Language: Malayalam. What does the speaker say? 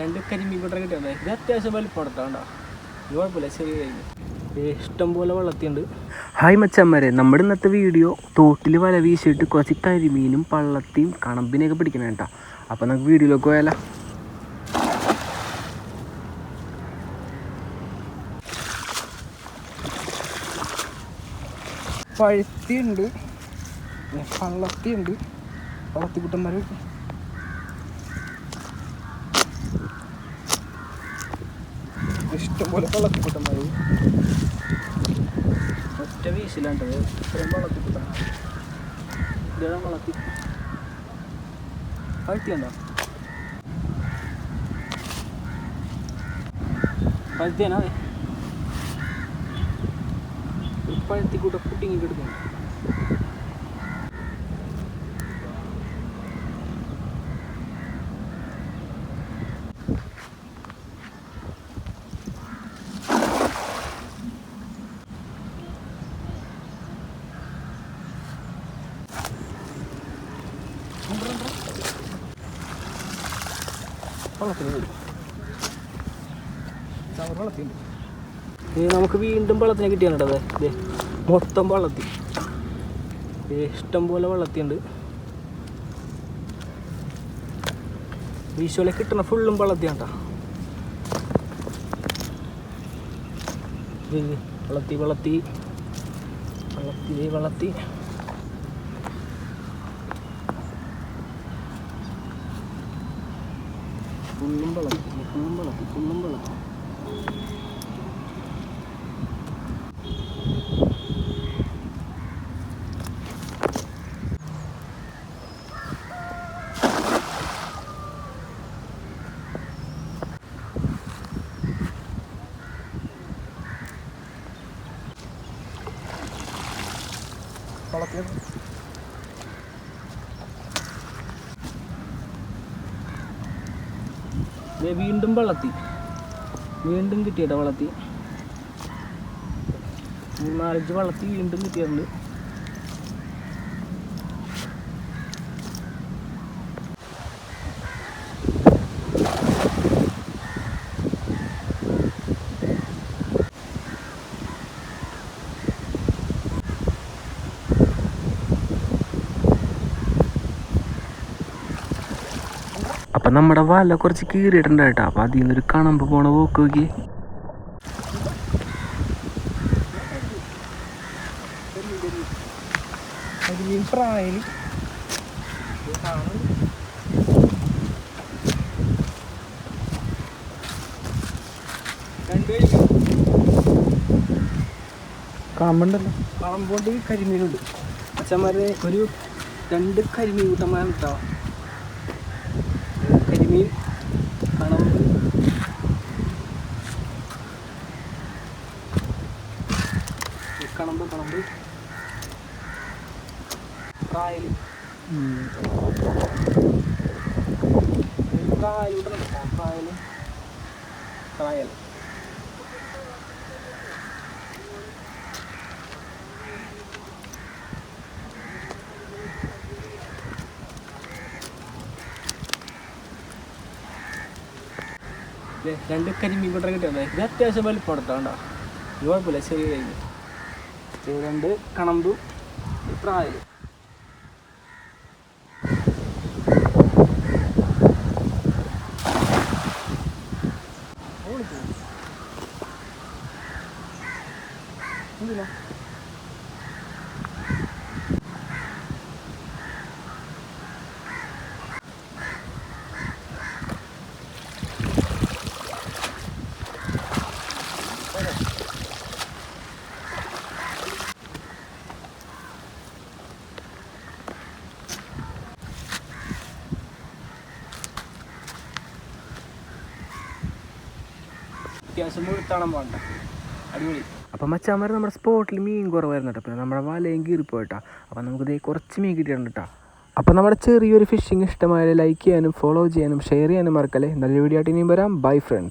രണ്ട് കരിമീൻ കൂട്ടം കിട്ടിയത് ഇത് അത്യാവശ്യം വലിപ്പടുത്താ ഉണ്ടോ ഇത് കുഴപ്പമില്ല ചെറിയ കഴിഞ്ഞു ഇഷ്ടം പോലെ വെള്ളത്തിയുണ്ട്. ഹായ് മച്ചമ്മരെ നമ്മുടെ ഇന്നത്തെ വീഡിയോ തോട്ടിൽ വല വീശിയിട്ട് കുറച്ച് കരിമീനും പള്ളത്തിയും കണമ്പിനെയൊക്കെ പിടിക്കണം കേട്ടോ. അപ്പോൾ നമുക്ക് വീഡിയോയിലേക്ക് പോയാലോ? പഴുത്തിയുണ്ട് പള്ളത്തിയുണ്ട്. പള്ളത്തിക്കുട്ടന്മാർ ഇഷ്ടംപോലെ പള്ളത്തിക്കുട്ടന്മാർ ഒറ്റ വീശില്ലാണ്ടത് ഇത്രയും പള്ളത്തിക്കുട്ടൻ ഇതാ പള്ളത്തി പഴുത്തിയുണ്ടോ പഴുത്തിയാണോ? അതെ കൂട്ടം പുട്ടിങ്ങി കിടക്കുന്നു. നമുക്ക് വീണ്ടും വെള്ളത്തിനെ കിട്ടിയാണ് കേട്ടോ അതെ. മൊത്തം വെള്ളത്തി ഇഷ്ടം പോലെ വെള്ളത്തിയുണ്ട് വീശോലെ കിട്ടണ ഫുള്ളും വെള്ളത്തിയാണ് കേട്ടോ. വെള്ളത്തി വെള്ളത്തി വെള്ളത്തി ദേ ഫുള്ളും വെള്ളത്തി ഫുള്ളും വെള്ളത്തി ഫുള്ളും വെള്ളത്തി വെള്ളത്തിൽ ദേ വീണ്ടും വളർത്തി. വീണ്ടും കിട്ടിയട്ടോ വളർത്തി. മൂന്നാലഞ്ച് വളർത്തി വീണ്ടും കിട്ടിയിട്ടുണ്ട്. അപ്പം നമ്മുടെ വല കുറച്ച് കീറിയിട്ടുണ്ട് കേട്ടോ. അപ്പം അതിൽ നിന്നൊരു കണമ്പ് പോണ പോക്ക് നോക്കി കണമ്പുണ്ടല്ലോ കണമ്പുണ്ട് കരിമീനുണ്ട്. അച്ഛന്മാരെ ഒരു രണ്ട് കരിമീൻ കൂട്ടന്മാരാണ് കേട്ടോ കരിമീൻ കണമ്പ് കണമ്പ് കണമ്പ് പ്രായൽ പ്രായലുണ്ടല്ലോ പ്രായൽ രണ്ട് കരിമീൻ കൂട്ടം കിട്ടിയത് ഇത് അത്യാവശ്യം വലിപ്പടുത്താ കണ്ടോ? ഇത് കുഴപ്പമില്ല ചെറിയ കഴിഞ്ഞു രണ്ട് കണമ്പും പ്രായലും എന്തിനാ? അത്യാവശ്യം മുഴുത്താണം വേണ്ട അടിപൊളി. അപ്പം മച്ചാമാർ നമ്മുടെ സ്പോട്ടിൽ മീൻ കുറവായിരുന്നു കേട്ടോ. പിന്നെ നമ്മുടെ വലയും കീറിപ്പോയിട്ടാ അപ്പം ദേ കുറച്ച് മീൻ കിട്ടിയിട്ടുണ്ട് കേട്ടോ. അപ്പം നമ്മുടെ ചെറിയൊരു ഫിഷിംഗ് ഇഷ്ടമായ ലൈക്ക് ചെയ്യാനും ഫോളോ ചെയ്യാനും ഷെയർ ചെയ്യാനും മറക്കല്ലേ. നല്ല വീഡിയോ ആയിട്ട് ഇനിയും വരാം. Bye friends